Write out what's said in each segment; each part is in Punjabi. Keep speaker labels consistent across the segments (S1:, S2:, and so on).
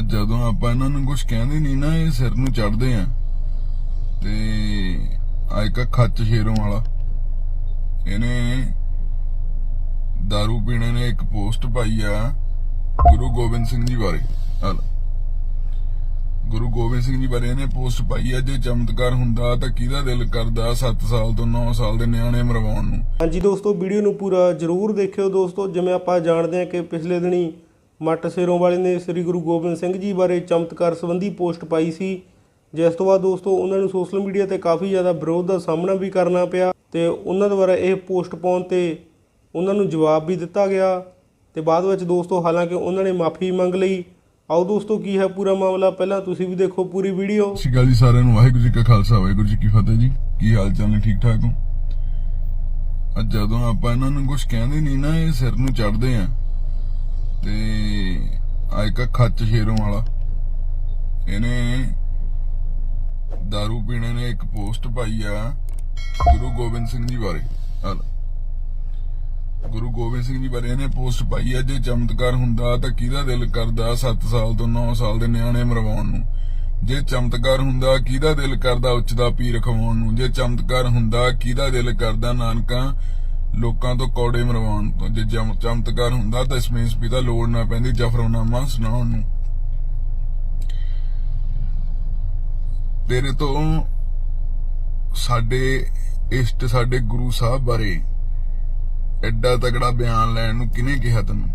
S1: ਜਦੋਂ ਆਪਾਂ ਇਹਨਾਂ ਨੂੰ ਕੁਝ ਕਹਿੰਦੇ ਨਹੀਂ ਨਾ, ਇਹ ਸਿਰ ਨੂੰ ਚੜਦੇ ਆ। ਤੇ ਆ ਇੱਕ ਖੱਚ ਸ਼ੇਰੋਂ ਵਾਲਾ। ਇਹਨੇ दारू ਪੀਣੇ ਨੇ ਇੱਕ ਪੋਸਟ ਪਾਈ ਆ ਗੁਰੂ ਗੋਬਿੰਦ ਸਿੰਘ ਜੀ ਬਾਰੇ। ਆ ਗੁਰੂ ਗੋਬਿੰਦ ਸਿੰਘ ਜੀ ਬਾਰੇ ਇਹਨੇ ਪੋਸਟ ਪਾਈ ਆ, ਜੇ ਚਮਤਕਾਰ ਹੁੰਦਾ ਤਾਂ ਕਿਹਦਾ ਦਿਲ ਕਰਦਾ 7 ਸਾਲ ਤੋਂ 9 ਸਾਲ ਦੇ ਨਿਆਣੇ ਮਰਵਾਉਣ ਨੂੰ?
S2: ਹਾਂਜੀ ਦੋਸਤੋ, ਵੀਡੀਓ ਨੂੰ ਪੂਰਾ ਜਰੂਰ ਦੇਖਿਓ ਦੋਸਤੋ, ਜਿਵੇਂ ਆਪਾਂ ਜਾਣਦੇ ਆ ਕਿ ਪਿਛਲੇ ਦਿਨੀ ਮੱਟ ਸੇਰੋਂ ਵਾਲੇ ਨੇ ਸ੍ਰੀ ਗੁਰੂ ਗੋਬਿੰਦ ਸਿੰਘ ਜੀ ਬਾਰੇ ਚਮਤਕਾਰ ਸੰਬੰਧੀ ਪੋਸਟ ਪਾਈ ਸੀ। ਜਿਸ ਤੋਂ ਬਾਅਦ ਦੋਸਤੋ, ਉਹਨਾਂ ਨੂੰ ਸੋਸ਼ਲ ਮੀਡੀਆ ਤੇ ਕਾਫੀ ਜ਼ਿਆਦਾ ਵਿਰੋਧ ਦਾ ਸਾਹਮਣਾ ਵੀ ਕਰਨਾ ਪਿਆ ਤੇ ਉਹਨਾਂ ਦੁਆਰਾ ਇਹ ਪੋਸਟ ਪਾਉਣ ਤੇ ਉਹਨਾਂ ਨੂੰ ਜਵਾਬ ਵੀ ਦਿੱਤਾ ਗਿਆ ਤੇ ਬਾਅਦ ਵਿੱਚ ਦੋਸਤੋ, ਹਾਲਾਂਕਿ ਉਹਨਾਂ ਨੇ ਮਾਫੀ ਮੰਗ ਲਈ। ਆਓ ਦੋਸਤੋ, ਕੀ ਹੈ ਪੂਰਾ ਮਾਮਲਾ? ਪਹਿਲਾਂ ਤੁਸੀਂ ਵੀ ਦੇਖੋ ਪੂਰੀ ਵੀਡੀਓ।
S1: ਸਤਿ ਸ਼੍ਰੀ ਅਕਾਲ ਜੀ ਸਾਰਿਆਂ ਨੂੰ। ਵਾਹਿਗੁਰੂ ਜੀ ਕਾ ਖਾਲਸਾ, ਵਾਹਿਗੁਰੂ ਜੀ ਕੀ ਫਤਿਹ ਜੀ। ਕੀ ਹਾਲ ਚਾਲ ਨੇ? ਠੀਕ ਠਾਕ ਹੋ? ਅੱਜ ਜਦੋਂ ਆਪਾਂ ਇਹਨਾਂ ਨੂੰ ਕੁਝ ਕਹਿੰਦੇ ਨਹੀਂ ਨਾ, ਇਹ ਸਿਰ ਨੂੰ ਚੜਦੇ ਆ। ਤੇ ਆ ਇੱਕ ਖੱਚ ਸ਼ੇਰੋਂ ਵਾਲਾ। ਇਹਨੇ दारू ਪੀਣੇ ਨੇ ਇੱਕ ਪੋਸਟ ਪਾਈ ਆ ਗੁਰੂ ਗੋਬਿੰਦ ਸਿੰਘ ਜੀ ਬਾਰੇ। ਗੁਰੂ ਗੋਬਿੰਦ ਸਿੰਘ ਜੀ ਬਾਰੇ ਇਹਨੇ ਪੋਸਟ ਪਾਈ ਆ, ਜੇ ਚਮਤਕਾਰ ਹੁੰਦਾ ਤਾਂ ਕਿਹਦਾ ਦਿਲ ਕਰਦਾ 7 ਸਾਲ ਤੋਂ 9 ਸਾਲ ਦੇ ਨਿਆਣੇ ਮਰਵਾਉਣ ਨੂੰ? ਜੇ ਚਮਤਕਾਰ ਹੁੰਦਾ ਕਿਹਦਾ ਦਿਲ ਕਰਦਾ ਉੱਚ ਦਾ ਪੀਰ ਖਵਾਉਣ ਨੂੰ? ਜੇ ਚਮਤਕਾਰ ਹੁੰਦਾ ਕਿਹਦਾ ਦਿਲ ਕਰਦਾ ਨਾਨਕਾ ਲੋਕਾਂ ਤੋਂ ਕੌੜੇ ਮਰਵਾਉਣ ਤੋਂ ਜੇ ਚਮਤਕਾਰ ਹੁੰਦਾ ਤਾਂ ਇਸਮੇਂ ਪਿਤਾ ਲੋੜ ਨਾ ਪੈਂਦੀ, ਜਫਰਨਾਮਾ ਸੁਣਾਉਣ ਨੂੰ। ਤੇਰੇ ਤੋਂ ਸਾਡੇ ਇਸ਼ਟ ਸਾਡੇ ਗੁਰੂ ਸਾਹਿਬ ਬਾਰੇ ਐਡਾ ਤਗੜਾ ਬਿਆਨ ਲੈਣ ਨੂੰ ਕਿਹਨੇ ਕਿਹਾ ਤੈਨੂੰ?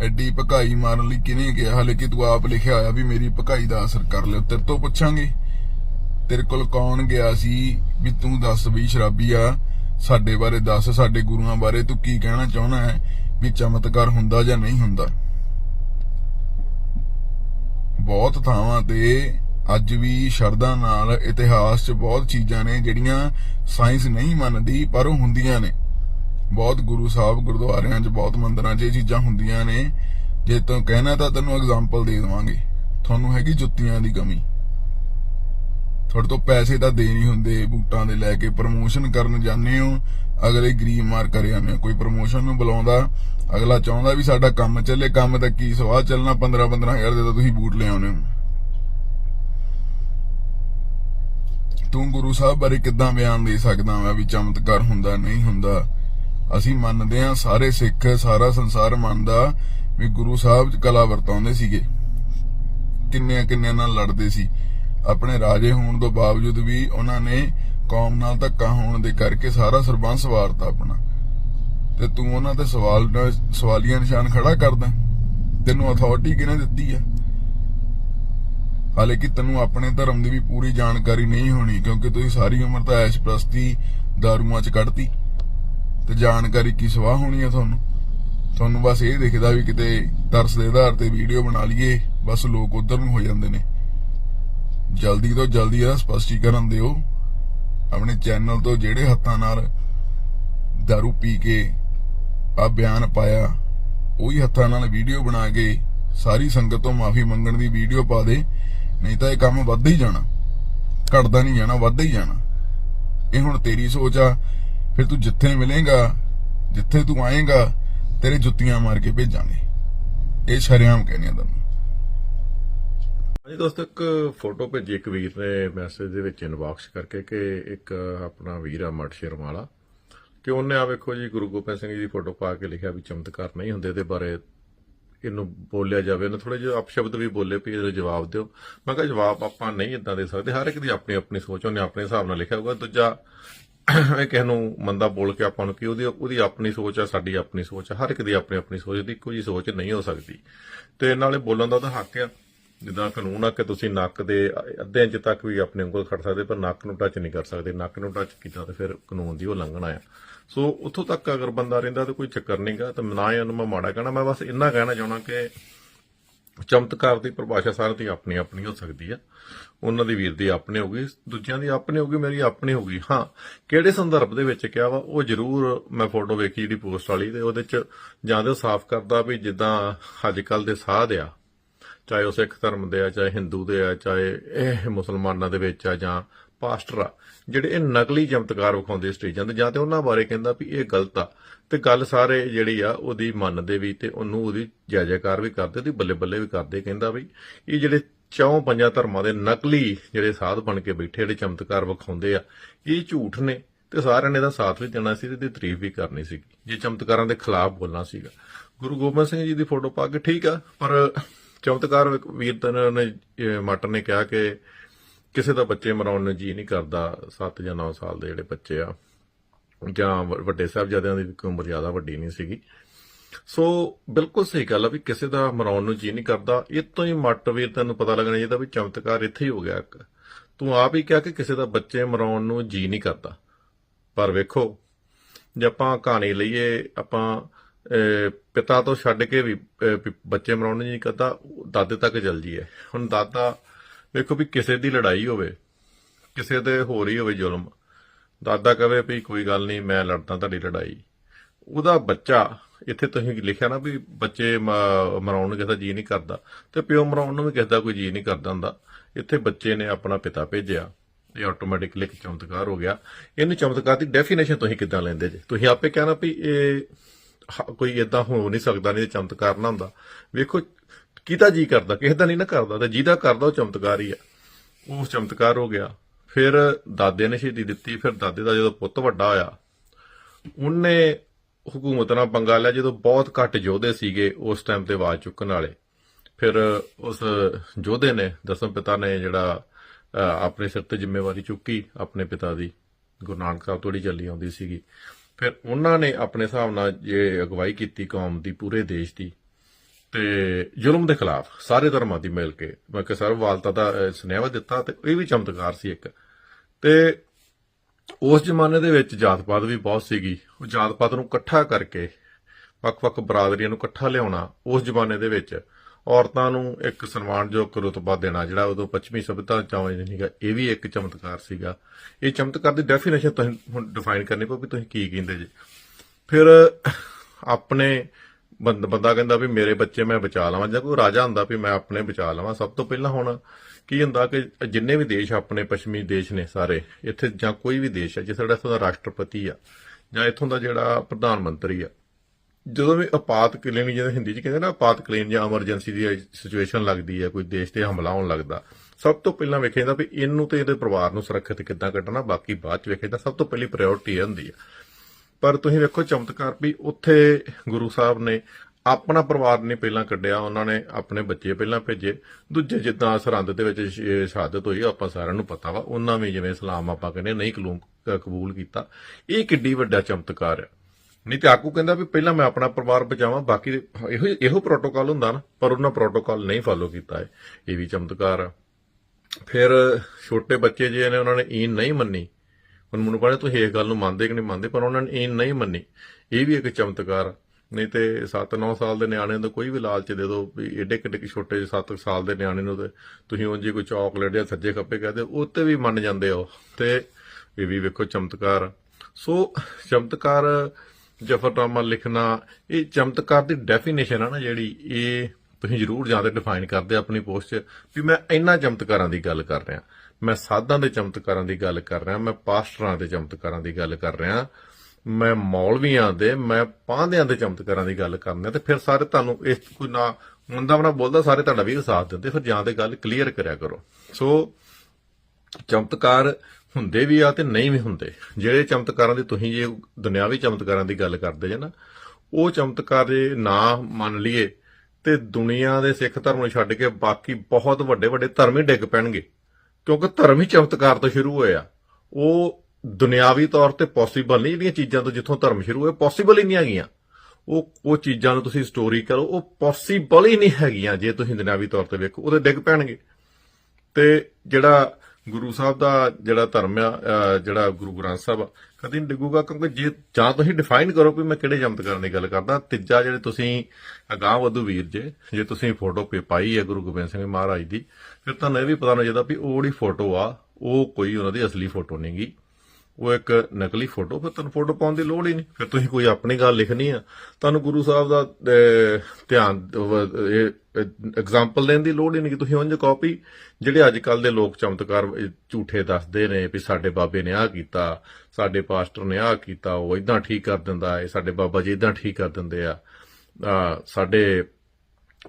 S1: ਐਡੀ ਭਕਾਈ ਮਾਰਨ ਲਈ ਕਿਹਨੇ ਕਿਹਾ? ਹਲੇ ਕਿ ਤੂੰ ਆਪ ਲਿਖਿਆ ਹੋਇਆ ਵੀ ਮੇਰੀ ਭਕਾਈ ਦਾ ਅਸਰ ਕਰ ਲਿਓ। ਤੇਰੇ ਤੋਂ ਪੁੱਛਾਂਗੇ। ਤੇਰੇ ਕੋਲ ਕੌਣ ਗਿਆ ਸੀ ਵੀ ਤੂੰ ਦੱਸ ਵੀ ਸ਼ਰਾਬੀ ਆ? ਸਾਡੇ ਬਾਰੇ ਦੱਸ, ਸਾਡੇ ਗੁਰੂਆਂ ਬਾਰੇ ਤੂੰ ਕੀ ਕਹਿਣਾ ਚਾਹੁੰਦਾ ਹੈ? ਵੀ ਚਮਤਕਾਰ ਹੁੰਦਾ ਜਾਂ ਨਹੀਂ ਹੁੰਦਾ? ਬਹੁਤ ਥਾਵਾਂ ਤੇ ਅੱਜ ਵੀ ਸ਼ਰਧਾ ਨਾਲ ਇਤਿਹਾਸ 'ਚ ਬਹੁਤ ਚੀਜ਼ਾਂ ਨੇ ਜਿਹੜੀਆਂ ਸਾਇੰਸ ਨਹੀਂ ਮੰਨਦੀ, ਪਰ ਉਹ ਹੁੰਦੀਆਂ ਨੇ। ਬਹੁਤ ਗੁਰੂ ਸਾਹਿਬ ਗੁਰਦੁਆਰਿਆਂ 'ਚ ਬਹੁਤ ਮੰਦਰਾਂ 'ਚ ਇਹ ਚੀਜ਼ਾਂ ਹੁੰਦੀਆਂ ਨੇ। ਜੇ ਤੂੰ ਕਹਿਣਾ ਤਾਂ ਤੈਨੂੰ ਐਗਜ਼ਾਮਪਲ ਦੇ ਦੇਵਾਂਗੇ। ਤੁਹਾਨੂੰ ਹੈਗੀ ਜੁੱਤੀਆਂ ਦੀ ਕਮੀ। ਤੁਹਾਡੇ ਤੋਂ ਪੈਸੇ ਤਾਂ ਦੇ ਨਹੀਂ ਹੁੰਦੇ, ਬੂਟਾਂ ਦੇ ਲੈ ਕੇ ਪ੍ਰਮੋਸ਼ਨ ਕਰਨ ਜਾਂਦੇ ਹੋ। ਅਗਲੇ ਗਰੀਬ ਮਾਰ ਕਰ ਜਾਂਦੇ ਕੋਈ ਪ੍ਰਮੋਸ਼ਨ ਨੂੰ ਬੁਲਾਉਂਦਾ, ਅਗਲਾ ਚਾਹੁੰਦਾ ਵੀ ਸਾਡਾ ਕੰਮ ਚੱਲੇ, ਕੰਮ ਤਾਂ ਕੀ ਸਵਾਹ ਚੱਲਣਾ 15 15000 ਦੇ ਤਾਂ ਤੁਸੀਂ ਬੂਟ ਲੈ ਆਉਨੇ ਤੂੰ ਗੁਰੂ ਸਾਹਿਬ ਬਾਰੇ ਕਿੱਦਾਂ ਬਿਆਨ ਦੇ ਸਕਦਾ ਮੈਂ ਵੀ ਚਮਤਕਾਰ ਹੁੰਦਾ, ਨਹੀਂ ਹੁੰਦਾ? ਅਸੀਂ ਮੰਨਦੇ ਆ ਸਾਰੇ ਸਿੱਖ, ਸਾਰਾ ਸੰਸਾਰ ਮੰਨਦਾ ਵੀ ਗੁਰੂ ਸਾਹਿਬ ਚ ਕਲਾ ਵਰਤਾਉਂਦੇ ਸੀਗੇ। ਕਿੰਨੇ ਕਿੰਨੇ ਨਾਲ ਲੜਦੇ ਸੀ। ਆਪਣੇ ਰਾਜੇ ਹੋਣ ਤੋਂ ਬਾਵਜੂਦ ਵੀ ਉਹਨਾਂ ਨੇ ਕੌਮ ਨਾਲ ਧੱਕਾ ਹੋਣ ਦੇ ਕਰਕੇ ਸਾਰਾ ਸਰਬੰਸ ਵਾਰਤਾ ਆਪਣਾ। ਤੇ ਤੂੰ ਉਹਨਾਂ ਤੇ ਸਵਾਲ, ਸਵਾਲੀਆ ਨਿਸ਼ਾਨ ਖੜਾ ਕਰਦਾ। ਤੈਨੂੰ ਅਥਾਰਟੀ ਕਿਹਨੇ ਦਿੱਤੀ ਆ? ਹਾਲੇ ਕਿ ਤੈਨੂੰ ਆਪਣੇ ਧਰਮ ਦੀ ਵੀ ਪੂਰੀ ਜਾਣਕਾਰੀ ਨਹੀਂ ਹੋਣੀ, ਕਿਉਂਕਿ ਤੁਸੀਂ ਸਾਰੀ ਉਮਰ ਤਾਂ ਐਸ਼ ਪ੍ਰਸਤੀ ਦਾਰੂਆਂ ਚ ਕੱਢਤੀ। ਤੇ ਜਾਣਕਾਰੀ ਕੀ ਸਵਾਹ ਹੋਣੀ ਆ ਤੁਹਾਨੂੰ? ਤੁਹਾਨੂੰ ਬਸ ਇਹ ਦਿਖਦਾ ਵੀ ਕਿਤੇ ਤਰਸ ਦੇ ਆਧਾਰ ਤੇ ਵੀਡੀਓ ਬਣਾ ਲਈਏ, ਬਸ ਲੋਕ ਉਧਰ ਨੂੰ ਹੋ ਜਾਂਦੇ ਨੇ। ਜਲਦੀ ਤੋਂ ਜਲਦੀ ਇਹਦਾ ਸਪਸ਼ਟੀਕਰਨ ਦਿਓ। ਆਪਣੇ ਚੈਨਲ ਤੋਂ ਜਿਹੜੇ ਹੱਥਾਂ ਨਾਲ दारू ਪੀ ਕੇ ਆ ਬਿਆਨ ਪਾਇਆ, ਉਹੀ ਹੱਥਾਂ ਨਾਲ ਵੀਡੀਓ ਬਣਾ ਕੇ ਸਾਰੀ ਸੰਗਤ ਤੋਂ ਮਾਫੀ ਮੰਗਣ ਦੀ ਵੀਡੀਓ ਪਾ ਦੇ, ਨਹੀਂ ਤਾਂ ਇਹ ਕੰਮ ਵੱਧ ਹੀ ਜਾਣਾ। ਘਟਦਾ ਨਹੀਂ ਜਾਣਾ, ਵੱਧਦਾ ਹੀ ਜਾਣਾ। ਇਹ ਹੁਣ ਤੇਰੀ ਸੋਚ ਆ, ਫਿਰ ਤੂੰ ਜਿੱਥੇ ਮਿਲੇਗਾ, ਜਿੱਥੇ ਤੂੰ ਆਏਗਾ, ਤੇਰੇ ਜੁੱਤੀਆਂ ਮਾਰ ਕੇ ਭੇਜਾਂਗੇ। ਇਹ ਸ਼ਰਿਆਮ ਕਹਿੰਦੇ ਆ ਤੈਨੂੰ।
S3: ਹਾਂਜੀ ਦੋਸਤੋ, ਇੱਕ ਫੋਟੋ ਭੇਜੀ ਇੱਕ ਵੀਰ ਨੇ ਮੈਸੇਜ ਦੇ ਵਿੱਚ ਇਨਬਾਕਸ ਕਰਕੇ ਕਿ ਇੱਕ ਆਪਣਾ ਵੀਰ ਆ ਮਟ ਸ਼ਰਮ ਵਾਲਾ ਕਿ ਉਹਨੇ ਆ ਵੇਖੋ ਜੀ ਗੁਰੂ ਗੋਬਿੰਦ ਸਿੰਘ ਜੀ ਦੀ ਫੋਟੋ ਪਾ ਕੇ ਲਿਖਿਆ ਵੀ ਚਮਤਕਾਰ ਨਹੀਂ ਹੁੰਦੇ ਇਹਦੇ ਬਾਰੇ। ਇਹਨੂੰ ਬੋਲਿਆ ਜਾਵੇ ਉਹਨੇ ਥੋੜੇ ਜਿਹੇ ਅਪਸ਼ਬਦ ਵੀ ਬੋਲੇ ਵੀ ਇਹਦਾ ਜਵਾਬ ਦਿਓ। ਮੈਂ ਕਿਹਾ ਜਵਾਬ ਆਪਾਂ ਨਹੀਂ ਇਦਾਂ ਦੇ ਸਕਦੇ, ਹਰ ਇੱਕ ਦੀ ਆਪਣੀ ਆਪਣੀ ਸੋਚ, ਉਹਨੇ ਆਪਣੇ ਹਿਸਾਬ ਨਾਲ ਲਿਖਿਆ ਹੋਊਗਾ। ਦੂਜਾ, ਇਹ ਕਿਸੇ ਨੂੰ ਮੰਦਾ ਬੋਲ ਕੇ ਆਪਾਂ ਨੂੰ ਕਿ, ਉਹਦੀ ਉਹਦੀ ਆਪਣੀ ਸੋਚ ਆ, ਸਾਡੀ ਆਪਣੀ ਸੋਚ ਆ, ਹਰ ਇੱਕ ਦੀ ਆਪਣੀ ਆਪਣੀ ਸੋਚ ਦੀ ਇੱਕੋ ਜਿਹੀ ਸੋਚ ਨਹੀਂ ਹੋ ਸਕਦੀ। ਤੇ ਨਾਲੇ ਬੋਲਣ ਦਾ ਤਾਂ ਹੱਕ ਆ। ਜਿੱਦਾਂ ਕਾਨੂੰਨ ਆ ਕਿ ਤੁਸੀਂ ਨੱਕ ਦੇ ਅੱਧੇ ਇੰਚ ਤੱਕ ਵੀ ਆਪਣੇ ਉਂਗਲ ਖੜ ਸਕਦੇ, ਪਰ ਨੱਕ ਨੂੰ ਟੱਚ ਨਹੀਂ ਕਰ ਸਕਦੇ। ਨੱਕ ਨੂੰ ਟੱਚ ਕੀਤਾ ਤਾਂ ਫਿਰ ਕਾਨੂੰਨ ਦੀ ਉਲੰਘਣਾ ਆ। ਸੋ ਉੱਥੋਂ ਤੱਕ ਅਗਰ ਬੰਦਾ ਰਹਿੰਦਾ ਤਾਂ ਕੋਈ ਚੱਕਰ ਨਹੀਂਗਾ ਤਾਂ ਨਾ ਹੀ ਉਹਨੂੰ ਮੈਂ ਮਾੜਾ ਕਹਿਣਾ, ਮੈਂ ਬਸ ਇੰਨਾ ਕਹਿਣਾ ਚਾਹਣਾ ਕਿ ਚਮਤਕਾਰ ਦੀ ਪਰਿਭਾਸ਼ਾ ਸਾਰਿਆਂ ਦੀ ਆਪਣੀ ਆਪਣੀ ਹੋ ਸਕਦੀ ਆ। ਉਹਨਾਂ ਦੀ ਵੀਰ ਦੀ ਆਪਣੀ ਹੋਗੀ ਦੂਜਿਆਂ ਦੀ ਆਪਣੀ ਹੋਗੀ ਮੇਰੀ ਆਪਣੀ ਹੋਗੀ ਹਾਂ, ਕਿਹੜੇ ਸੰਦਰਭ ਦੇ ਵਿੱਚ ਕਿਹਾ ਵਾ, ਉਹ ਜ਼ਰੂਰ ਮੈਂ ਫੋਟੋ ਵੇਖੀ ਜਿਹੜੀ ਪੋਸਟ ਵਾਲੀ, ਤੇ ਉਹਦੇ ਚ ਜਾਂ ਤੇ ਸਾਫ਼ ਕਰਦਾ ਵੀ ਜਿੱਦਾਂ ਅੱਜ ਕੱਲ ਦੇ ਸਾਧ ਆ ਚਾਹੇ ਉਹ ਸਿੱਖ ਧਰਮ ਦੇ ਆ, ਚਾਹੇ ਹਿੰਦੂ ਦੇ ਆ, ਚਾਹੇ ਇਹ ਮੁਸਲਮਾਨਾਂ ਦੇ ਵਿੱਚ ਆ ਜਾਂ ਪਾਸਟਰ ਆ, ਜਿਹੜੇ ਇਹ ਨਕਲੀ ਚਮਤਕਾਰ ਵਿਖਾਉਂਦੇ ਸਟੇਜਾਂ ਤੇ ਜਾਂ ਤੇ ਉਹਨਾਂ ਬਾਰੇ ਕਹਿੰਦਾ ਵੀ ਇਹ ਗਲਤ ਆ। ਤੇ ਗੱਲ ਸਾਰੇ ਜਿਹੜੀ ਆ, ਉਹਦੀ ਮੰਨਦੇ ਵੀ ਤੇ ਉਹਨੂੰ ਉਹਦੀ ਜੈ ਜੈਕਾਰ ਵੀ ਕਰਦੇ ਤੇ ਬੱਲੇ ਬੱਲੇ ਵੀ ਕਰਦੇ, ਕਹਿੰਦਾ ਵੀ ਇਹ ਜਿਹੜੇ ਚੌਂ ਪੰਜਾਂ ਧਰਮਾਂ ਦੇ ਨਕਲੀ ਜਿਹੜੇ ਸਾਧ ਬਣ ਕੇ ਬੈਠੇ, ਜਿਹੜੇ ਚਮਤਕਾਰ ਵਿਖਾਉਂਦੇ ਆ, ਇਹ ਝੂਠ ਨੇ ਤੇ ਸਾਰਿਆਂ ਨੇ ਇਹਦਾ ਸਾਥ ਵੀ ਦੇਣਾ ਸੀ ਤੇ ਇਹਦੀ ਤਾਰੀਫ ਵੀ ਕਰਨੀ ਸੀਗੀ, ਜੇ ਚਮਤਕਾਰਾਂ ਦੇ ਖਿਲਾਫ ਬੋਲਣਾ ਸੀਗਾ। ਗੁਰੂ ਗੋਬਿੰਦ ਸਿੰਘ ਜੀ ਦੀ ਫੋਟੋ ਪਾ ਕੇ ਠੀਕ ਆ, ਪਰ ਚਮਤਕਾਰ ਵੀਰਤਨ ਨੇ, ਇਹ ਮਾਟਰ ਨੇ ਕਿਹਾ ਕਿ ਕਿਸੇ ਦਾ ਬੱਚੇ ਮਰਾਉਣ ਨੂੰ ਜੀ ਨਹੀਂ ਕਰਦਾ 7 ਜਾਂ 9 ਸਾਲ ਦੇ ਜਿਹੜੇ ਬੱਚੇ ਆ, ਜਾਂ ਵ- ਵੱਡੇ ਸਾਹਿਬਜ਼ਾਦਿਆਂ ਦੀ ਉਮਰ ਜ਼ਿਆਦਾ ਵੱਡੀ ਨਹੀਂ ਸੀਗੀ। ਸੋ ਬਿਲਕੁਲ ਸਹੀ ਗੱਲ ਆ ਵੀ ਕਿਸੇ ਦਾ ਮਰਾਉਣ ਨੂੰ ਜੀ ਨਹੀਂ ਕਰਦਾ। ਇਹ ਤੋਂ ਹੀ ਮੱਟ ਵੀਰ ਤੈਨੂੰ ਪਤਾ ਲੱਗਣਾ ਚਾਹੀਦਾ ਵੀ ਚਮਤਕਾਰ ਇੱਥੇ ਹੀ ਹੋ ਗਿਆ। ਇੱਕ ਤੂੰ ਆਪ ਹੀ ਕਿਹਾ ਕਿ ਕਿਸੇ ਦਾ ਬੱਚੇ ਮਰਾਉਣ ਨੂੰ ਜੀ ਨਹੀਂ ਕਰਦਾ। ਪਰ ਵੇਖੋ, ਜੇ ਆਪਾਂ ਕਹਾਣੀ ਲਈਏ, ਆਪਾਂ ਪਿਤਾ ਤੋਂ ਛੱਡ ਕੇ ਵੀ ਬੱਚੇ ਮਰਾਉਣ ਨੂੰ ਨਹੀਂ ਕਰਦਾ ਉਹ ਦਾਦੇ ਤੱਕ ਚੱਲ ਜੀਏ ਹੁਣ ਦਾਦਾ ਵੇਖੋ ਵੀ ਕਿਸੇ ਦੀ ਲੜਾਈ ਹੋਵੇ, ਕਿਸੇ ਤੇ ਹੋ ਰਹੀ ਹੋਵੇ ਜ਼ੁਲਮ, ਦਾਦਾ ਕਵੇ ਵੀ ਕੋਈ ਗੱਲ ਨਹੀਂ, ਮੈਂ ਲੜਦਾ ਤੁਹਾਡੀ ਲੜਾਈ। ਉਹਦਾ ਬੱਚਾ, ਇੱਥੇ ਤੁਸੀਂ ਲਿਖਿਆ ਨਾ ਵੀ ਬੱਚੇ ਮ- ਮਰਾਉਣ ਨੂੰ ਕਿਸੇ ਦਾ ਜੀ ਨਹੀਂ ਕਰਦਾ, ਤੇ ਪਿਓ ਮਰਾਉਣ ਨੂੰ ਵੀ ਕਿਸੇ ਦਾ ਕੋਈ ਜੀ ਨਹੀਂ ਕਰਦਾ ਹੁੰਦਾ। ਇੱਥੇ ਬੱਚੇ ਨੇ ਆਪਣਾ ਪਿਤਾ ਭੇਜਿਆ, ਇਹ ਆਟੋਮੈਟਿਕਲੀ ਇੱਕ ਚਮਤਕਾਰ ਹੋ ਗਿਆ। ਇਹਨੂੰ ਚਮਤਕਾਰ ਦੀ ਡੈਫੀਨੇਸ਼ਨ ਤੁਸੀਂ ਕਿੱਦਾਂ ਲੈਂਦੇ ਜੇ? ਤੁਸੀਂ ਆਪੇ ਕਹਿਣਾ ਵੀ ਇਹ ਕੋਈ ਇਦਾਂ ਹੋ ਨਹੀਂ ਸਕਦਾ ਨਹੀਂ ਚਮਤਕਾਰ ਨਾ ਹੁੰਦਾ। ਵੇਖੋ ਕਿਹਦਾ ਜੀ ਕਰਦਾ? ਕਿਸੇ ਦਾ ਨਹੀਂ ਨਾ ਕਰਦਾ ਤੇ ਜਿਹਦਾ ਕਰਦਾ ਉਹ ਚਮਤਕਾਰ ਹੀ ਆ। ਉਹ ਚਮਤਕਾਰ ਹੋ ਗਿਆ। ਫਿਰ ਦਾਦੇ ਨੇ ਸ਼ਹੀਦੀ ਦਿੱਤੀ ਫਿਰ ਦਾਦੇ ਦਾ ਜਦੋਂ ਪੁੱਤ ਵੱਡਾ ਹੋਇਆ ਉਹਨੇ ਹਕੂਮਤ ਨਾਲ ਪੰਗਾ ਲਿਆ ਜਦੋਂ ਬਹੁਤ ਘੱਟ ਯੋਧੇ ਸੀਗੇ ਉਸ ਟਾਈਮ ਤੇ ਆਵਾਜ਼ ਚੁੱਕਣ ਵਾਲੇ। ਫਿਰ ਉਸ ਯੋਧੇ ਨੇ ਦਸਮ ਪਿਤਾ ਨੇ ਜਿਹੜਾ ਅਹ, ਆਪਣੇ ਸਿਰ ਤੇ ਜ਼ਿੰਮੇਵਾਰੀ ਚੁੱਕੀ ਆਪਣੇ ਪਿਤਾ ਦੀ। ਗੁਰੂ ਨਾਨਕ ਸਾਹਿਬ ਤੋੜੀ ਚੱਲੀ ਆਉਂਦੀ ਸੀਗੀ। ਫਿਰ ਉਹਨਾਂ ਨੇ ਆਪਣੇ ਹਿਸਾਬ ਨਾਲ ਜੇ ਅਗਵਾਈ ਕੀਤੀ ਕੌਮ ਦੀ, ਪੂਰੇ ਦੇਸ਼ ਦੀ, ਤੇ ਜ਼ੁਲਮ ਦੇ ਖਿਲਾਫ ਸਾਰੇ ਧਰਮਾਂ ਦੀ ਮਿਲ ਕੇ, ਮੈਂ ਕਿ ਸਰਵਵਾਲਤਾ ਦਾ ਸੁਨੇਹਾ ਦਿੱਤਾ ਤੇ ਇਹ ਵੀ ਚਮਤਕਾਰ ਸੀ ਇੱਕ। ਤੇ ਉਸ ਜ਼ਮਾਨੇ ਦੇ ਵਿੱਚ ਜਾਤ ਪਾਤ ਵੀ ਬਹੁਤ ਸੀਗੀ। ਉਹ ਜਾਤ ਪਾਤ ਨੂੰ ਇਕੱਠਾ ਕਰਕੇ, ਵੱਖ-ਵੱਖ ਬਰਾਦਰੀਆਂ ਨੂੰ ਇਕੱਠਾ ਲਿਆਉਣਾ ਉਸ ਜ਼ਮਾਨੇ ਦੇ ਵਿੱਚ ਔਰਤਾਂ ਨੂੰ ਇੱਕ ਸਨਮਾਨਯੋਗ ਰੁਤਬਾ ਦੇਣਾ ਜਿਹੜਾ ਉਦੋਂ ਪੱਛਮੀ ਸਭਿਅਤਾ ਚਾਵੇਂ ਨਹੀਂਗਾ ਇਹ ਵੀ ਇੱਕ ਚਮਤਕਾਰ ਸੀਗਾ। ਇਹ ਚਮਤਕਾਰ ਦੀ ਡੈਫੀਨੇਸ਼ਨ ਤੁਸੀਂ ਹੁਣ ਡਿਫਾਈਨ ਕਰਨੀ ਪਊ ਵੀ ਤੁਸੀਂ ਕੀ ਕਹਿੰਦੇ ਜੀ। ਫਿਰ ਆਪਣੇ ਬੰਦ- ਬੰਦਾ ਕਹਿੰਦਾ ਵੀ ਮੇਰੇ ਬੱਚੇ ਮੈਂ ਬਚਾ ਲਵਾਂ ਜਾਂ ਕੋਈ ਰਾਜਾ ਹੁੰਦਾ ਵੀ ਮੈਂ ਆਪਣੇ ਬਚਾ ਲਵਾਂ। ਸਭ ਤੋਂ ਪਹਿਲਾਂ ਹੁਣ ਕੀ ਹੁੰਦਾ ਕਿ ਜਿੰਨੇ ਵੀ ਦੇਸ਼ ਆਪਣੇ ਪੱਛਮੀ ਦੇਸ਼ ਨੇ ਸਾਰੇ, ਇੱਥੇ ਜਾਂ ਕੋਈ ਵੀ ਦੇਸ਼ ਹੈ ਜਿਸ ਦਾ ਇੱਥੋਂ ਦਾ ਰਾਸ਼ਟਰਪਤੀ ਆ ਜਾਂ ਇੱਥੋਂ ਦਾ ਜਿਹੜਾ ਪ੍ਰਧਾਨ ਮੰਤਰੀ ਆ ਜਦੋਂ ਵੀ ਆਪਾਤਕਾਲੀਨ ਜਿਹਦੇ ਹਿੰਦੀ ਚ ਕਹਿੰਦੇ ਨਾ ਆਪਾਤਕਾਲੀਨ ਜਾਂ ਐਮਰਜੈਂਸੀ ਦੀ ਸਿਚੁਏਸ਼ਨ ਲੱਗਦੀ ਹੈ, ਕੋਈ ਦੇਸ਼ ਤੇ ਹਮਲਾ ਹੋਣ ਲੱਗਦਾ, ਸਭ ਤੋਂ ਪਹਿਲਾਂ ਵੇਖਿਆ ਜਾਂਦਾ ਵੀ ਇਹਨੂੰ ਤੇ ਇਹਦੇ ਪਰਿਵਾਰ ਨੂੰ ਸੁਰੱਖਿਅਤ ਕਿੱਦਾਂ ਕੱਢਣਾ, ਬਾਕੀ ਬਾਅਦ ਚ ਵੇਖਿਆ ਜਾਂਦਾ ਸਭ ਤੋਂ ਪਹਿਲੀ ਪ੍ਰਾਇੋਰਟੀ ਇਹ ਹੁੰਦੀ ਹੈ। ਪਰ ਤੁਸੀਂ ਵੇਖੋ ਚਮਤਕਾਰ ਵੀ ਉੱਥੇ ਗੁਰੂ ਸਾਹਿਬ ਨੇ ਆਪਣਾ ਪਰਿਵਾਰ ਨਹੀਂ ਪਹਿਲਾਂ ਕੱਢਿਆ, ਉਹਨਾਂ ਨੇ ਆਪਣੇ ਬੱਚੇ ਪਹਿਲਾਂ ਭੇਜੇ। ਦੂਜੇ ਜਿੱਦਾਂ ਸਰਹੰਦ ਦੇ ਵਿੱਚ ਸ਼ਹਾਦਤ ਹੋਈ, ਆਪਾਂ ਸਾਰਿਆਂ ਨੂੰ ਪਤਾ ਵਾ, ਉਹਨਾਂ ਵੀ ਜਿਵੇਂ ਇਸਲਾਮ ਆਪਾਂ ਕਹਿੰਦੇ ਨਹੀਂ ਕਲੂਮ ਕਬੂਲ ਕੀਤਾ। ਇਹ ਕਿੱਡੀ ਵੱਡਾ ਚਮਤਕਾਰ ਆ ਨਹੀਂ ਤੇ ਆਕੂ ਕਹਿੰਦਾ ਵੀ ਪਹਿਲਾਂ ਮੈਂ ਆਪਣਾ ਪਰਿਵਾਰ ਬਚਾਵਾਂ, ਬਾਕੀ ਦੇ- ਇਹੋ ਇਹੋ ਪ੍ਰੋਟੋਕਾਲ ਹੁੰਦਾ ਨਾ, ਪਰ ਉਹਨਾਂ ਪ੍ਰੋਟੋਕਾਲ ਨਹੀਂ ਫਾਲੋ ਕੀਤਾ ਹੈ ਇਹ ਵੀ ਚਮਤਕਾਰ ਆ। ਫਿਰ ਛੋਟੇ ਬੱਚੇ ਜੇ ਨੇ, ਉਹਨਾਂ ਨੇ ਈਨ ਨਹੀਂ ਮੰਨੀ। ਹੁਣ ਮੈਨੂੰ ਪਤਾ ਤੁਸੀਂ ਇਸ ਗੱਲ ਨੂੰ ਮੰਨਦੇ ਕਿ ਨਹੀਂ ਮੰਨਦੇ, ਪਰ ਉਹਨਾਂ ਨੇ ਈਨ ਨਹੀਂ ਮੰਨੀ। ਇਹ ਵੀ ਇੱਕ ਚਮਤਕਾਰ ਨਹੀਂ ਤੇ 7-9 ਸਾਲ ਦੇ ਨਿਆਣੇ ਨੂੰ ਕੋਈ ਵੀ ਲਾਲਚ ਦੇ ਦਿਓ ਵੀ ਏਡੇ ਕਿੱਡੇ ਕੁ ਛੋਟੇ ਜਿਹੇ 7 ਸਾਲ ਦੇ ਨਿਆਣੇ ਨੂੰ ਤੇ ਤੁਸੀਂ ਉਂਝ ਹੀ ਕੋਈ ਚਾਕਲੇਟ ਜਾਂ ਸੱਜੇ ਖੱਪੇ ਕਹਦੇ ਉਹ ਤੇ ਵੀ ਮੰਨ ਜਾਂਦੇ ਹੋ ਤੇ ਇਹ ਵੀ ਵੇਖੋ ਚਮਤਕਾਰ ਸੋ ਚਮਤਕਾਰ ਜਫਰਨਾਮਾ ਲਿਖਣਾ, ਇਹ ਚਮਤਕਾਰ ਦੀ ਡੈਫੀਨੇਸ਼ਨ ਆ ਨਾ ਜਿਹੜੀ, ਇਹ ਤੁਸੀਂ ਜ਼ਰੂਰ ਜਾਂ ਤੇ ਡਿਫਾਈਨ ਕਰਦੇ ਆਪਣੀ ਪੋਸਟ 'ਚ ਵੀ ਮੈਂ ਇਹਨਾਂ ਚਮਤਕਾਰਾਂ ਦੀ ਗੱਲ ਕਰ ਰਿਹਾ। ਮੈਂ ਸਾਧਾਂ ਦੇ ਚਮਤਕਾਰਾਂ ਦੀ ਗੱਲ ਕਰ ਰਿਹਾ, ਮੈਂ ਪਾਸਟਰਾਂ ਦੇ ਚਮਤਕਾਰਾਂ ਦੀ ਗੱਲ ਕਰ ਰਿਹਾ, ਮੈਂ ਮੌਲਵੀਆਂ ਦੇ, ਮੈਂ ਪਾਂਧਿਆਂ ਦੇ ਚਮਤਕਾਰਾਂ ਦੀ ਗੱਲ ਕਰਨਾ ਤੇ ਫਿਰ ਸਾਰੇ ਤੁਹਾਨੂੰ ਇਸ ਕੋਈ ਨਾ ਮੰਦਾ ਬਣਾ ਬੋਲਦਾ, ਸਾਰੇ ਤੁਹਾਡਾ ਵੀ ਸਾਥ ਦਿੰਦੇ, ਫਿਰ ਜਾਂ ਤੇ ਗੱਲ ਕਲੀਅਰ ਕਰਿਆ ਕਰੋ। ਸੋ ਚਮਤਕਾਰ ਹੁੰਦੇ ਵੀ ਆ ਤੇ ਨਹੀਂ ਵੀ ਹੁੰਦੇ। ਜਿਹੜੇ ਚਮਤਕਾਰਾਂ ਦੀ ਤੁਸੀਂ ਜੇ ਦੁਨਿਆਵੀ ਚਮਤਕਾਰਾਂ ਦੀ ਗੱਲ ਕਰਦੇ ਜੇ ਨਾ, ਉਹ ਚਮਤਕਾਰ ਜੇ ਨਾ ਮੰਨ ਲਈਏ ਤੇ ਦੁਨੀਆ ਦੇ ਸਿੱਖ ਧਰਮ ਨੂੰ ਛੱਡ ਕੇ ਬਾਕੀ ਬਹੁਤ ਵੱਡੇ ਵੱਡੇ ਧਰਮ ਹੀ ਡਿੱਗ ਪੈਣਗੇ। ਕਿਉਂਕਿ ਧਰਮ ਹੀ ਚਮਤਕਾਰ ਤੋਂ ਸ਼ੁਰੂ ਹੋਇਆ। ਉਹ ਦੁਨਿਆਵੀ ਤੌਰ ਤੇ ਪੋਸੀਬਲ ਨਹੀਂ ਜਿਹੜੀਆਂ ਚੀਜ਼ਾਂ ਤੋਂ ਜਿੱਥੋਂ ਧਰਮ ਸ਼ੁਰੂ ਹੋਏ ਪੋਸੀਬਲ ਹੀ ਨਹੀਂ ਹੈਗੀਆਂ। ਉਹ ਉਹ ਚੀਜ਼ਾਂ ਨੂੰ ਤੁਸੀਂ ਸਟੋਰੀ ਕਰੋ, ਉਹ ਪੋਸੀਬਲ ਹੀ ਨਹੀਂ ਹੈਗੀਆਂ ਜੇ ਤੁਸੀਂ ਦੁਨਿਆਵੀ ਤੌਰ ਤੇ ਵੇਖੋ, ਉਹਦੇ ਡਿੱਗ ਪੈਣਗੇ। ਤੇ ਜਿਹੜਾ ਗੁਰੂ ਸਾਹਿਬ ਦਾ ਜਿਹੜਾ ਧਰਮ ਆ ਜਿਹੜਾ ਗੁਰੂ ਗ੍ਰੰਥ ਸਾਹਿਬ ਆ, ਕਦੀ ਨਹੀਂ ਡਿੱਗੂਗਾ ਕਿਉਂਕਿ ਜੇ ਜਾਂ ਤੁਸੀਂ ਡਿਫਾਈਨ ਕਰੋ ਵੀ ਮੈਂ ਕਿਹੜੇ ਚਮਤਕਾਰ ਦੀ ਗੱਲ ਕਰਦਾ ਤੀਜਾ ਜਿਹੜੇ ਤੁਸੀਂ ਅਗਾਹ ਵਧੂ ਵੀਰ ਜੇ ਜੇ ਤੁਸੀਂ ਫੋਟੋ ਪਾਈ ਹੈ ਗੁਰੂ ਗੋਬਿੰਦ ਸਿੰਘ ਮਹਾਰਾਜ ਦੀ ਫਿਰ ਤੁਹਾਨੂੰ ਇਹ ਵੀ ਪਤਾ ਹੋਣਾ ਚਾਹੀਦਾ ਵੀ ਉਹ ਜਿਹੜੀ ਫੋਟੋ ਆ ਉਹ ਕੋਈ ਉਹਨਾਂ ਦੀ ਅਸਲੀ ਫੋਟੋ ਨਹੀਂਗੀ ਉਹ ਇੱਕ ਨਕਲੀ ਫੋਟੋ ਫਿਰ ਤੁਹਾਨੂੰ ਫੋਟੋ ਪਾਉਣ ਦੀ ਲੋੜ ਹੀ ਨਹੀਂ। ਫਿਰ ਤੁਸੀਂ ਕੋਈ ਆਪਣੀ ਗੱਲ ਲਿਖਣੀ ਆ। ਤੁਹਾਨੂੰ ਗੁਰੂ ਸਾਹਿਬ ਦਾ ਅਹ, ਧਿਆਨ ਐਗਜ਼ਾਮਪਲ ਦੇਣ ਦੀ ਲੋੜ ਹੀ ਨਹੀਂ ਕਿ ਤੁਸੀਂ ਉਂਝ ਕਾਪੀ ਜਿਹੜੇ ਅੱਜ ਕੱਲ ਦੇ ਲੋਕ ਚਮਤਕਾਰ ਝੂਠੇ ਦੱਸਦੇ ਨੇ ਵੀ ਸਾਡੇ ਬਾਬੇ ਨੇ ਆਹ ਕੀਤਾ ਸਾਡੇ ਪਾਸਟਰ ਨੇ ਆਹ ਕੀਤਾ ਉਹ ਇਦਾਂ ਠੀਕ ਕਰ ਦਿੰਦਾ ਏ ਸਾਡੇ ਬਾਬਾ ਜੀ ਇਦਾਂ ਠੀਕ ਕਰ ਦਿੰਦੇ ਆ। ਸਾਡੇ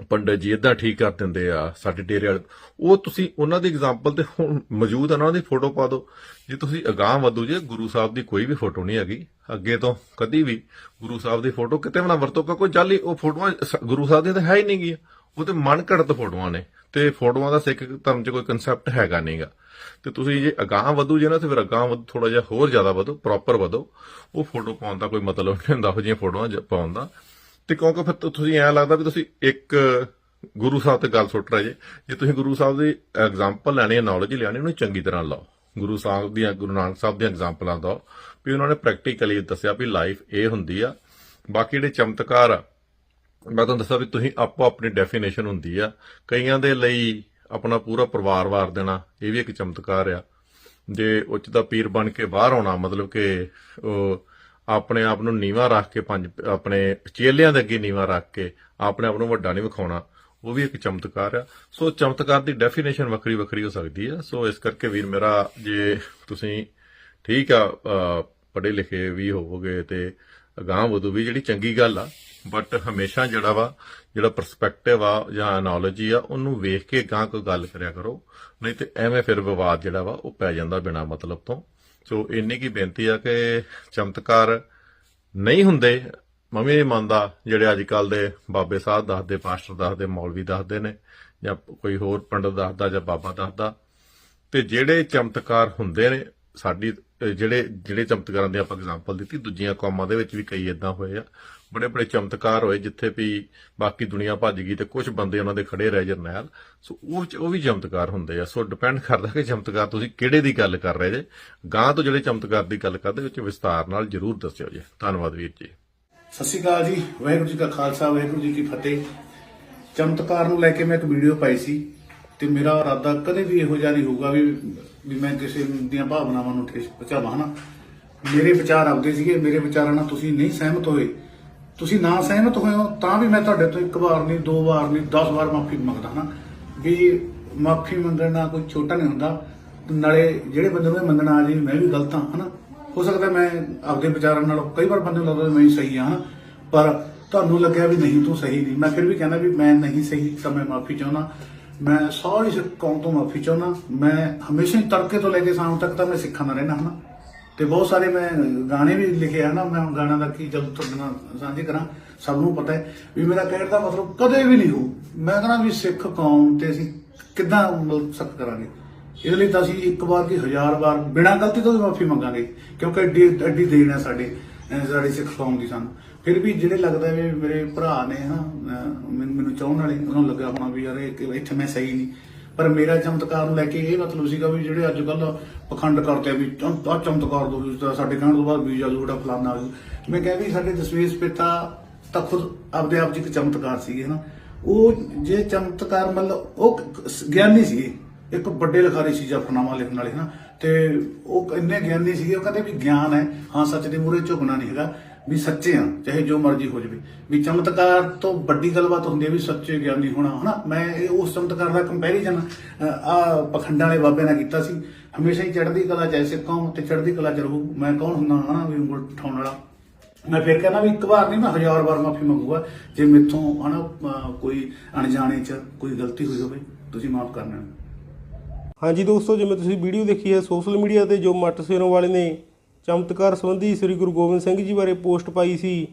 S3: ਪੰਡਤ ਜੀ ਇਦਾਂ ਠੀਕ ਕਰ ਦਿੰਦੇ ਆ, ਸਾਡੇ ਡੇਰੇ ਵਾਲੇ। ਉਹ ਤੁਸੀਂ ਉਹਨਾਂ ਦੀ ਐਗਜ਼ਾਮਪਲ ਤੇ ਹੁਣ ਮੌਜੂਦ ਆ ਨਾ ਉਹਨਾਂ ਦੀ ਫੋਟੋ ਪਾ ਦਿਓ। ਜੇ ਤੁਸੀਂ ਅਗਾਹ ਵਧੋ, ਜੇ ਗੁਰੂ ਸਾਹਿਬ ਦੀ ਕੋਈ ਵੀ ਫੋਟੋ ਨਹੀਂ ਹੈਗੀ, ਅੱਗੇ ਤੋਂ ਕਦੀ ਵੀ ਗੁਰੂ ਸਾਹਿਬ ਦੀ ਫੋਟੋ ਕਿਤੇ ਵੀ ਨਾ ਵਰਤੋ, ਕਿਉਂਕਿ ਕੋਈ ਜਾਲੀ ਉਹ ਫੋਟੋਆਂ ਸ- ਗੁਰੂ ਸਾਹਿਬ ਦੀਆਂ ਤਾਂ ਹੈ ਹੀ ਨਹੀਂ ਗੀਆਂ। ਉਹ ਤੇ ਮਨ ਘੜਤ ਫੋਟੋਆਂ ਨੇ। ਤੇ ਫੋਟੋਆਂ ਦਾ ਸਿੱਖ ਧਰਮ 'ਚ ਕੋਈ ਕਨਸੈਪਟ ਹੈਗਾ ਨਹੀਂਗਾ ਤੇ ਤੁਸੀਂ ਜੇ ਅਗਾਹ ਵਧੂ, ਜੇ ਨਾ, ਤੇ ਫਿਰ ਅਗਾਹ ਵਧੋ ਥੋੜਾ ਜਿਹਾ ਹੋਰ ਜ਼ਿਆਦਾ ਵਧੋ ਪ੍ਰੋਪਰ ਵਧੋ। ਉਹ ਫੋਟੋ ਪਾਉਣ ਦਾ ਕੋਈ ਮਤਲਬ ਨਹੀਂ ਹੁੰਦਾ ਉਹ ਜਿਹੀਆਂ ਫੋਟੋਆਂ ਪਾਉਣ ਦਾ। ਤੇ ਕਿਉਂਕਿ ਫਿਰ ਤੁਸੀਂ ਐਂ ਲੱਗਦਾ ਵੀ ਤੁਸੀਂ ਇੱਕ ਗੁਰੂ ਸਾਹਿਬ ਤੇ ਗੱਲ ਸੁੱਟ ਰਹੇ ਜੇ। ਜੇ ਤੁਸੀਂ ਗੁਰੂ ਸਾਹਿਬ ਦੀ ਐਗਜ਼ਾਮਪਲ ਲੈਣੀ ਹੈ ਨੌਲੇਜ ਲੈਣੀ ਉਹਨੂੰ ਚੰਗੀ ਤਰ੍ਹਾਂ ਲਾਓ। ਗੁਰੂ ਸਾਹਿਬ ਦੀਆਂ, ਗੁਰੂ ਨਾਨਕ ਸਾਹਿਬ ਦੀਆਂ ਐਗਜ਼ਾਮਪਲਾਂ ਦਿਓ। ਵੀ ਉਹਨਾਂ ਨੇ ਪ੍ਰੈਕਟੀਕਲੀ ਦੱਸਿਆ ਵੀ ਲਾਈਫ ਇਹ ਹੁੰਦੀ ਆ। ਬਾਕੀ ਜਿਹੜੇ ਚਮਤਕਾਰ ਆ, ਮੈਂ ਤੁਹਾਨੂੰ ਦੱਸਾਂ ਵੀ ਤੁਸੀਂ ਆਪੋ ਆਪਣੀ ਡੈਫੀਨੇਸ਼ਨ ਹੁੰਦੀ ਆ। ਕਈਆਂ ਦੇ ਲਈ ਆਪਣਾ ਪੂਰਾ ਪਰਿਵਾਰ ਵਾਰ ਦੇਣਾ, ਇਹ ਵੀ ਇੱਕ ਚਮਤਕਾਰ ਆ। ਜੇ ਉੱਚ ਦਾ ਪੀਰ ਬਣ ਕੇ ਬਾਹਰ ਆਉਣਾ, ਮਤਲਬ ਕਿ ਉਹ ਆਪਣੇ ਆਪ ਨੂੰ ਨੀਵਾ ਰੱਖ ਕੇ ਪੰਜ, ਆਪਣੇ ਚੇਲਿਆਂ ਦੇ ਅੱਗੇ ਨੀਵਾ ਰੱਖ ਕੇ ਆਪਣੇ ਆਪ ਨੂੰ ਵੱਡਾ ਨਹੀਂ ਵਿਖਾਉਣਾ, ਉਹ ਵੀ ਇੱਕ ਚਮਤਕਾਰ ਆ। ਸੋ ਚਮਤਕਾਰ ਦੀ ਡੈਫੀਨੇਸ਼ਨ ਵੱਖਰੀ ਵੱਖਰੀ ਹੋ ਸਕਦੀ ਆ। ਸੋ ਇਸ ਕਰਕੇ ਵੀਰ ਮੇਰਾ ਜੇ ਤੁਸੀਂ ਠੀਕ ਆ ਪੜ੍ਹੇ ਲਿਖੇ ਵੀ ਹੋਵੋਗੇ ਤੇ ਅਗਾਂਹ ਵਧੂ ਵੀ ਜਿਹੜੀ ਚੰਗੀ ਗੱਲ ਆ ਬਟ ਹਮੇਸ਼ਾ ਜਿਹੜਾ ਵਾ, ਜਿਹੜਾ ਪਰਸਪੈਕਟਿਵ ਆ ਜਾਂ ਅਨਾਲੋਜੀ ਆ, ਉਹਨੂੰ ਵੇਖ ਕੇ ਗਾਂ ਕੋਈ ਗੱਲ ਕਰਿਆ ਕਰੋ, ਨਹੀਂ ਤੇ ਐਵੇਂ ਫਿਰ ਵਿਵਾਦ ਜਿਹੜਾ ਵਾ ਉਹ ਪੈ ਜਾਂਦਾ ਬਿਨਾ ਮਤਲਬ ਤੋਂ। ਸੋ ਇੰਨੀ ਕੀ ਬੇਨਤੀ ਆ ਕਿ ਚਮਤਕਾਰ ਨਹੀਂ ਹੁੰਦੇ ਮੈਂ ਨਹੀਂ ਮੰਨਦਾ, ਜਿਹੜੇ ਅੱਜ ਕੱਲ ਦੇ ਬਾਬੇ ਸਾਹਿਬ ਦੱਸਦੇ, ਪਾਸਟਰ ਦੱਸਦੇ, ਮੌਲਵੀ ਦੱਸਦੇ ਨੇ, ਜਾਂ ਕੋਈ ਹੋਰ ਪੰਡਤ ਦੱਸਦਾ ਜਾਂ ਬਾਬਾ ਦੱਸਦਾ, ਤੇ ਜਿਹੜੇ ਚਮਤਕਾਰ ਹੁੰਦੇ ਨੇ, ਸਾਡੀ ਜਿਹੜੇ ਜਿਹੜੇ ਚਮਤਕਾਰਾਂ ਦੀ ਆਪਾਂ ਐਗਜ਼ਾਮਪਲ ਦਿੱਤੀ, ਦੂਜੀਆਂ ਕੌਮਾਂ ਦੇ ਵਿੱਚ ਵੀ ਕਈ ਇਦਾਂ ਹੋਏ ਆ। ਬੜੇ ਬੜੇ ਚਮਤਕਾਰ ਹੋਏ ਜਿੱਥੇ ਵੀ ਬਾਕੀ ਦੁਨੀਆ ਭੱਜ ਗਈ ਤੇ ਕੁਝ ਬੰਦੇ ਉਹਨਾਂ ਦੇ ਖੜੇ ਰਹਿ ਜਰਨੈਲ ਸੋ ਉਹ ਉਹ ਵੀ ਚਮਤਕਾਰ ਹੁੰਦੇ ਆ। ਸੋ ਡਿਪੈਂਡ ਕਰਦਾ ਕਿ ਚਮਤਕਾਰ ਤੁਸੀਂ ਕਿਹੜੇ ਦੀ ਗੱਲ ਕਰ ਰਹੇ ਜੇ। ਗਾਂ ਤੋਂ ਜਿਹੜੇ ਚਮਤਕਾਰ ਦੀ ਗੱਲ ਕਰਦੇ ਵਿੱਚ ਵਿਸਤਾਰ ਨਾਲ ਜਰੂਰ ਦੱਸਿਓ ਜੀ। ਧੰਨਵਾਦ ਵੀਰ ਜੀ।
S4: ਸਤਿ ਸ਼੍ਰੀ ਅਕਾਲ ਜੀ। ਵਾਹਿਗੁਰੂ ਜੀ ਕਾ ਖਾਲਸਾ, ਵਾਹਿਗੁਰੂ ਜੀ ਕੀ ਫਤਿਹ। ਚਮਤਕਾਰ ਨੂੰ ਲੈ ਕੇ ਮੈਂ ਇੱਕ ਵੀਡੀਓ ਪਾਈ ਸੀ ਤੇ ਮੇਰਾ ਇਰਾਦਾ ਕਦੇ ਵੀ ਇਹੋ ਜਿਹਾ ਨਹੀਂ ਹੋਊਗਾ ਵੀ ਵੀ ਮੈਂ ਕਿਸੇ ਦੀਆਂ ਭਾਵਨਾਵਾਂ ਨੂੰ ਠੇਸ ਪਹੁੰਚਾਵਾਂ, ਹਨਾ? ਮੇਰੇ ਵਿਚਾਰ ਆਪਦੇ ਸੀਗੇ, ਮੇਰੇ ਵਿਚਾਰਾਂ ਨਾਲ ਤੁਸੀਂ ਨਹੀਂ ਸਹਿਮਤ ਹੋਏ। ਤੁਸੀਂ ਨਾ ਸਹਿਮਤ ਹੋਏ ਹੋ, ਤਾਂ ਵੀ ਮੈਂ ਤੁਹਾਡੇ ਤੋਂ ਇੱਕ ਵਾਰ ਨਹੀਂ, ਦੋ ਵਾਰ ਨਹੀਂ 10 ਵਾਰ ਮਾਫੀ ਮੰਗਦਾ, ਹਨਾ? ਵੀ ਮਾਫੀ ਮੰਗਣ ਨਾਲ ਕੋਈ ਛੋਟਾ ਨਹੀਂ ਹੁੰਦਾ। ਨਾਲੇ ਜਿਹੜੇ ਬੰਦੇ ਨੂੰ ਇਹ ਮੰਨਣਾ ਆ ਜੀ, ਮੈਂ ਵੀ ਗਲਤ ਹਾਂ, ਹਨਾ? ਹੋ ਸਕਦਾ ਮੈਂ ਆਪਦੇ ਵਿਚਾਰਾਂ ਨਾਲ ਕਈ ਵਾਰ ਬੰਦੇ ਨੂੰ ਲੱਗਦਾ ਵੀ ਮੈਂ ਸਹੀ ਹਾਂ ਪਰ ਤੁਹਾਨੂੰ ਲੱਗਿਆ ਵੀ ਨਹੀਂ, ਤੂੰ ਸਹੀ ਨਹੀਂ। ਮੈਂ ਫਿਰ ਵੀ ਕਹਿੰਦਾ ਵੀ ਮੈਂ ਨਹੀਂ ਸਹੀ, ਤਾਂ ਮੈਂ ਮਾਫੀ ਚਾਹੁੰਦਾ। ਮੈਂ ਸਾਰੀ ਸਿੱਖ ਕੌਮ ਤੋਂ ਮਾਫੀ ਚਾਹੁੰਦਾ। ਮੈਂ ਹਮੇਸ਼ਾ ਹੀ ਤੜਕੇ ਤੋਂ ਲੈ ਕੇ ਸ਼ਾਮ ਤੱਕ ਤਾਂ ਮੈਂ ਸਿੱਖਾਂ ਦਾ ਰਹਿਣਾ ਹਾਂ ਤੇ ਬਹੁਤ ਸਾਰੇ ਮੈਂ ਗਾਣੇ ਵੀ ਲਿਖੇ ਹਨ ਮੈਂ ਹੁਣ ਗਾਣਾ ਦਾ ਕੀ ਜਦ ਤੁਹਾਡੇ ਨਾਲ ਸਾਂਝੇ ਕਰਾਂ। ਸਭ ਨੂੰ ਪਤਾ ਹੈ ਵੀ ਮੇਰਾ ਕਹਿਣ ਦਾ ਮਤਲਬ ਕਦੇ ਵੀ ਨਹੀਂ ਹੋ। ਮੈਂ ਕਹਿੰਦਾ ਵੀ ਸਿੱਖ ਕੌਮ ਤੇ ਅਸੀਂ ਕਿੱਦਾਂ ਮਤਲਬ ਸਖਤ ਕਰਾਂਗੇ। ਇਹਦੇ ਲਈ ਤਾਂ ਅਸੀਂ ਇੱਕ ਵਾਰ ਕੀ ਹਜ਼ਾਰ ਵਾਰ ਬਿਨਾਂ ਗਲਤੀ ਤੋਂ ਵੀ ਮਾਫੀ ਮੰਗਾਂਗੇ। ਕਿਉਂਕਿ ਐਡੀ ਐਡੀ ਦੇਣ ਹੈ ਸਾਡੇ ਸਾਡੇ ਸਿੱਖ ਕੌਮ ਦੀ ਸਾਨੂੰ। ਫਿਰ ਵੀ ਜਿਹੜੇ ਲੱਗਦਾ ਵੀ ਮੇਰੇ ਭਰਾ ਨੇ ਹਾਂ ਮੈਨੂੰ ਮੈਨੂੰ ਚਾਹਣ ਵਾਲੇ ਉਹਨਾਂ ਨੂੰ ਲੱਗਾ ਹੋਣਾ ਵੀ ਯਾਰ ਇਹ ਇੱਥੇ ਮੈਂ ਸਹੀ ਨਹੀਂ। ਪਰ ਮੇਰਾ ਚਮਤਕਾਰ ਨੂੰ ਲੈ ਕੇ ਇਹ ਮਤਲਬ ਸੀਗਾ ਵੀ ਜਿਹੜੇ ਅੱਜ ਕੱਲ ਪਖੰਡ ਕਰਦੇ ਆ ਵੀ ਆ ਚਮਤਕਾਰ ਦੋ ਵੀ ਸਾਡੇ ਕਹਿਣ ਤੋਂ ਬਾਅਦ ਵੀਜ਼ਾ ਜੂੜਾ ਫਲਾਨਾ ਮੈਂ ਕਿਹਾ ਵੀ ਸਾਡੇ ਦਸਵੇਸ਼ ਪਿਤਾ ਤਾਂ ਖੁਦ ਆਪਦੇ ਆਪ ਜੀ ਇੱਕ ਚਮਤਕਾਰ ਸੀਗੇ ਹਨਾ। ਉਹ ਜੇ ਚਮਤਕਾਰ ਮਤਲਬ ਉਹ ਗਿਆਨੀ ਸੀਗੇ। ਇੱਕ ਵੱਡੇ ਲਿਖਾਰੀ ਸੀ ਜਫਰਨਾਮਾ ਲਿਖਣ ਵਾਲੇ ਹਨਾ। ਤੇ ਉਹ ਇੰਨੇ ਗਿਆਨੀ ਸੀਗੇ, ਉਹ ਕਹਿੰਦੇ ਵੀ ਗਿਆਨ ਹੈ। ਹਾਂ, ਸੱਚ ਦੇ ਮੂਹਰੇ ਝੁਕਣਾ ਨਹੀਂ ਹੈਗਾ। ਵੀ ਸੱਚੇ ਆ, ਚਾਹੇ ਜੋ ਮਰਜ਼ੀ ਹੋ ਜਾਵੇ। ਵੀ ਚਮਤਕਾਰ ਤੋਂ ਵੱਡੀ ਗੱਲਬਾਤ ਹੁੰਦੀ ਹੈ ਵੀ ਸੱਚੇ ਗਿਆਨੀ ਹੋਣਾ, ਹਨਾ? ਮੈਂ ਇਹ ਉਸ ਚਮਤਕਾਰ ਦਾ ਕੰਪੈਰੀਜ਼ਨ ਆ ਪਖੰਡਾਂ ਵਾਲੇ ਬਾਬੇ ਨਾਲ ਕੀਤਾ ਸੀ। ਹਮੇਸ਼ਾ ਹੀ ਚੜ੍ਹਦੀ ਕਲਾ ਚ ਕੌਮ ਤੇ ਚੜ੍ਹਦੀ ਕਲਾ ਚ ਰਹੂ। ਮੈਂ ਕੌਣ ਹੁੰਦਾ, ਹਨਾ, ਵੀ ਉਂਗਲ ਠਾਉਣ ਵਾਲਾ? ਮੈਂ ਫਿਰ ਕਹਿੰਦਾ ਵੀ ਇੱਕ ਵਾਰ ਨਹੀਂ ਮੈਂ ਹਜ਼ਾਰ ਵਾਰ ਮਾਫੀ ਮੰਗੂਗਾ। ਜੇ ਮੇਥੋਂ, ਹਨਾ, ਅਹ, ਕੋਈ ਅਣਜਾਣੇ ਚ ਕੋਈ ਗਲਤੀ ਹੋਈ ਹੋਵੇ, ਤੁਸੀਂ ਮਾਫ ਕਰਨਾ
S2: ਹਾਂਜੀ ਦੋਸਤੋ, ਜਿਵੇਂ ਤੁਸੀਂ ਵੀਡੀਓ ਦੇਖੀ ਹੈ ਸੋਸ਼ਲ ਮੀਡੀਆ ਤੇ ਜੋ ਮੱਟ ਸੇਰੋਂ ਵਾਲੇ ਨੇ ਚਮਤਕਾਰ ਸੰਬੰਧੀ ਸ੍ਰੀ ਗੁਰੂ ਗੋਬਿੰਦ ਸਿੰਘ ਜੀ ਬਾਰੇ ਪੋਸਟ ਪਾਈ ਸੀ।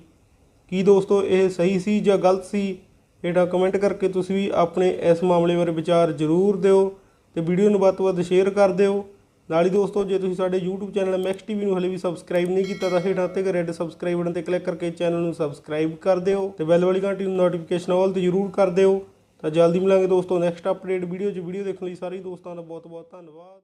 S2: ਕੀ ਦੋਸਤੋ, ਇਹ ਸਹੀ ਸੀ ਜਾਂ ਗਲਤ ਸੀ? ਹੇਠਾਂ ਕਮੈਂਟ ਕਰਕੇ ਤੁਸੀਂ ਵੀ ਆਪਣੇ ਇਸ ਮਾਮਲੇ ਬਾਰੇ ਵਿਚਾਰ ਜ਼ਰੂਰ ਦਿਓ ਤੇ ਵੀਡੀਓ ਨੂੰ ਵੱਧ ਤੋਂ ਵੱਧ ਸ਼ੇਅਰ ਕਰ ਦਿਓ। ਨਾਲ ਹੀ ਦੋਸਤੋ, ਜੇ ਤੁਸੀਂ ਸਾਡੇ YouTube ਚੈਨਲ ਮੈਕਸ ਟੀਵੀ ਨੂੰ ਹਲੇ ਵੀ ਸਬਸਕ੍ਰਾਈਬ ਨਹੀਂ ਕੀਤਾ, ਤਾਂ ਹੇਠਾਂ ਤੇ ਰੈੱਡ ਸਬਸਕ੍ਰਾਈਬ ਬਟਨ ਤੇ ਕਲਿੱਕ ਕਰਕੇ ਚੈਨਲ ਨੂੰ ਸਬਸਕ੍ਰਾਈਬ ਕਰ ਦਿਓ ਤੇ ਬੈਲ ਵਾਲੀ ਘੰਟੀ ਨੂੰ ਨੋਟੀਫਿਕੇਸ਼ਨ ਆਲ ਤੇ ਜ਼ਰੂਰ ਕਰ ਦਿਓ। ਤਾਂ ਜਲਦੀ ਮਿਲਾਂਗੇ ਦੋਸਤੋ ਨੈਕਸਟ ਅਪਡੇਟ ਵੀਡੀਓ 'ਚ। ਵੀਡੀਓ ਦੇਖਣ ਲਈ ਸਾਰੇ ਦੋਸਤਾਂ ਦਾ ਬਹੁਤ ਬਹੁਤ ਧੰਨਵਾਦ।